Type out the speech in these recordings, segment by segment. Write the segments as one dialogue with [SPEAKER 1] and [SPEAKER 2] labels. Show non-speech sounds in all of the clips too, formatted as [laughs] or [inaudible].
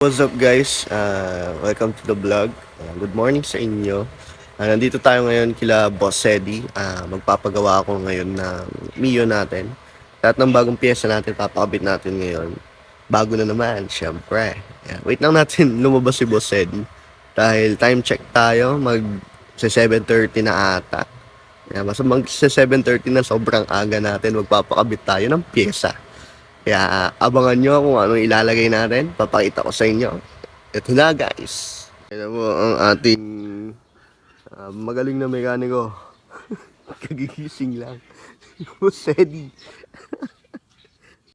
[SPEAKER 1] What's up guys? Uh, welcome to the vlog. Uh, good morning sa inyo. Uh, nandito tayo ngayon kila Boss Sedi. Uh, magpapagawa ako ngayon ng Mio natin. Lahat ng bagong pyesa natin, papakabit natin ngayon. Bago na naman, syempre. Yeah, wait lang natin [laughs] lumabas si Boss Sedi. Dahil time check tayo, mag sa 7.30 na ata. Yeah, basta mag sa 7.30 na sobrang aga natin, magpapakabit tayo ng pyesa. Kaya abangan nyo kung anong ilalagay natin. Papakita ko sa inyo. Ito na guys. Ito po ang ating ah, magaling na mekaniko. [laughs] Kagigising lang. [laughs] Sedi.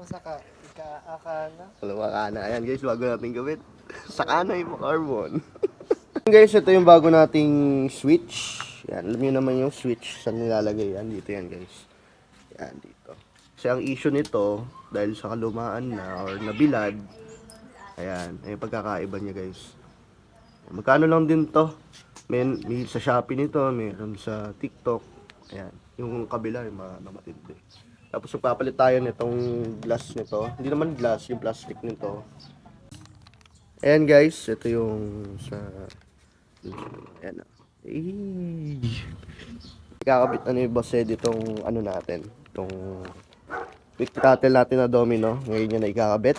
[SPEAKER 2] Saka, ika-aka na.
[SPEAKER 1] Wala ka na. Ayan guys, bago natin gawin. Saka na yung carbon. [laughs] guys, ito yung bago nating switch. Yan, alam nyo naman yung switch. Saan nilalagay yan? Dito yan guys. Yan, dito. Kasi ang issue nito, dahil sa kalumaan na or nabilad, ayan, ay pagkakaiba niya guys. Magkano lang din to? May, may sa Shopee nito, meron sa TikTok. Ayan, yung kabila, yung mga na matindi. Tapos magpapalit tayo nitong glass nito. Hindi naman glass, yung plastic nito. Ayan guys, ito yung sa... Ayan na. Ay. Ikakabit na ni Boss Ed itong ano natin. Itong quick natin na domino. Ngayon niya na ikakabit.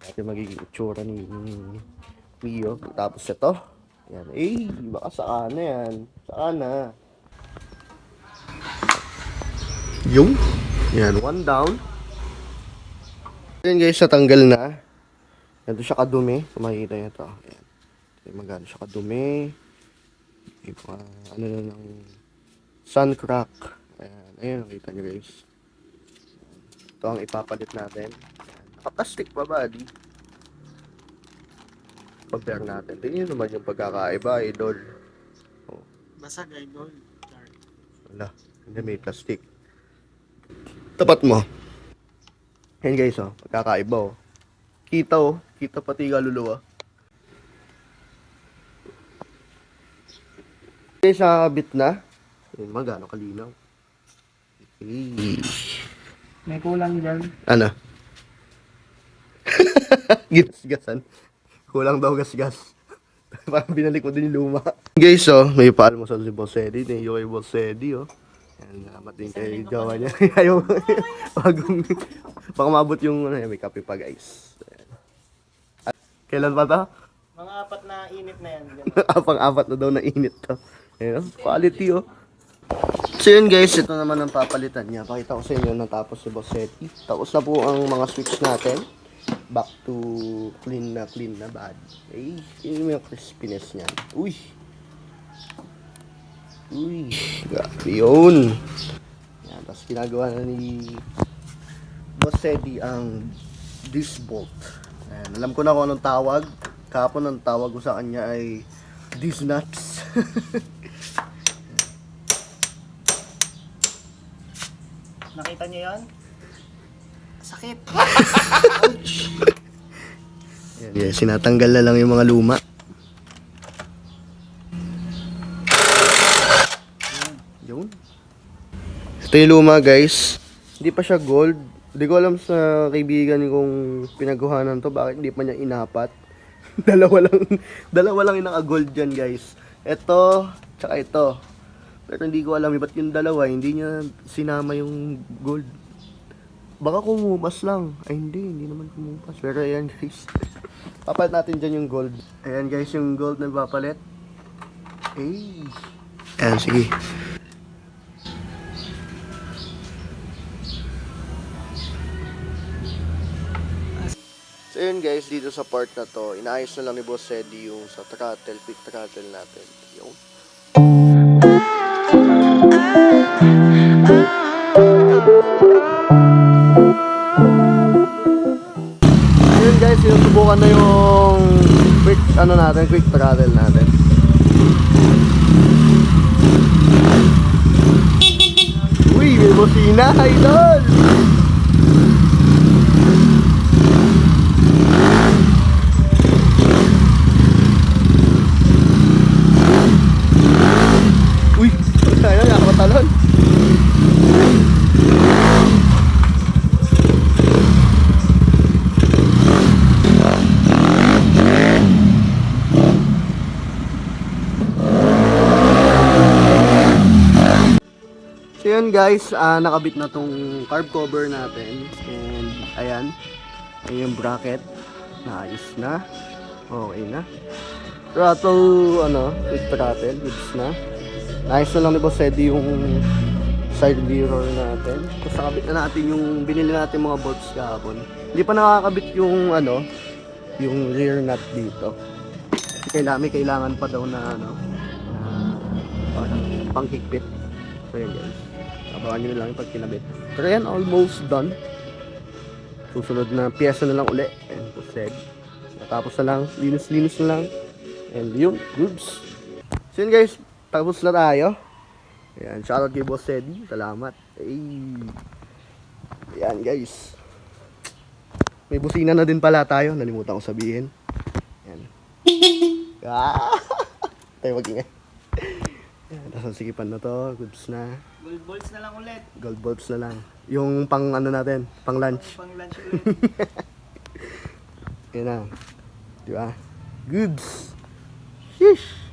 [SPEAKER 1] Natin magiging itsura ni, Mio. Tapos ito. Ayan. Eh, baka saan na yan. Saan na. Yung. Yan, one down. Yan guys, natanggal na. Ito siya kadumi. Kung makikita nyo ito. Ito magano siya kadumi. Mga, ano na ng sun crack. Ayan, ayan, nakita nyo guys. Ito ang ipapalit natin. Naka-plastic pa buddy. Compare natin. Tingnan nyo naman yung pagkakaiba, idol.
[SPEAKER 2] Basag ay gold. Dark.
[SPEAKER 1] Wala, hindi may plastic. Tapat mo. Yan guys, oh, pagkakaiba, oh. Kita, oh. Kita pati kaluluwa. Guys, nakakabit na. Yun, magano kalinaw. Hey.
[SPEAKER 2] May kulang dyan.
[SPEAKER 1] Ano? [laughs] Ginasgasan. Kulang daw gasgas. [laughs] Parang binalik ko din yung luma. Guys, oh, may paalmusal si Boss Eddie. Thank you kay Boss Eddie, oh. Yan, salamat din kay gawa niya. [laughs] Ayaw, bagong, baka mabot yung, ano, may kape pa, guys. At, kailan pa to?
[SPEAKER 2] Mga apat na init na yan. Yan.
[SPEAKER 1] Apang-apat na daw na init to. Ayan, oh, quality, oh. So yun guys, ito naman ang papalitan niya. Pakita ko sa inyo natapos si Bossetti. Tapos na po ang mga switch natin. Back to clean na clean na bad. Ay, yun yung crispiness niya. Uy! Uy! Grabe yun! Yan, tapos ginagawa na ni Bossetti ang disc bolt. Ayan, alam ko na kung anong tawag. Kapon ang tawag ko sa kanya ay disc [laughs]
[SPEAKER 2] Nakita niyo yan? Sakit. [laughs]
[SPEAKER 1] Yeah, sinatanggal na lang yung mga luma. Yun. Ito yung luma guys. Hindi pa siya gold. Hindi ko alam sa kaibigan kong pinaguhanan to bakit hindi pa niya inapat. [laughs] dalawa lang dalawa lang yung naka-gold dyan guys. Ito, tsaka ito. Pero hindi ko alam eh, ba't yung dalawa hindi niya sinama yung gold. Baka kumupas lang. Ay hindi, hindi naman kumupas. Pero ayan guys. [laughs] Papalit natin dyan yung gold. Ayan guys, yung gold na papalit. Ay. Ayan, sige. So yun guys, dito sa part na to, inaayos na lang ni Boss Eddie yung sa throttle, quick throttle natin. Yung Ayun guys, sinusubukan na yung quick ano natin, quick throttle natin. Uy, may bosina, idol! Uy, ano, nakakatalon. Yun guys, ah, nakabit na tong carb cover natin. And ayan, ayan yung bracket. Naayos na. Okay na. Throttle, ano, with throttle, goods na. Naayos na lang ni Boss Eddie yung side mirror natin. Tapos nakabit na natin yung binili natin mga bolts kahapon. Hindi pa nakakabit yung ano, yung rear nut dito. Kasi kailangan, kailangan pa daw na ano, na parang panghigpit. So yun guys. Abangan nyo lang yung pag kinabit. Pero yan, almost done. Susunod na piyesa na lang uli. And puseg. Tapos na lang, linis-linis na lang. And yun, goods. So yun guys, tapos na tayo. Ayan, shoutout kay Boss Eddie. Salamat. Ay. Ayan guys. May busina na din pala tayo. Nalimutan ko sabihin. Ayan. [laughs] Ah! Tayo mag-ingay. Ayan, tapos sikipan na to. Goods na.
[SPEAKER 2] Gold balls na lang ulit.
[SPEAKER 1] Gold bulbs na lang. Yung pang ano natin, pang lunch.
[SPEAKER 2] Pang lunch ulit. [laughs]
[SPEAKER 1] Yan na. Di ba? Goods. Sheesh.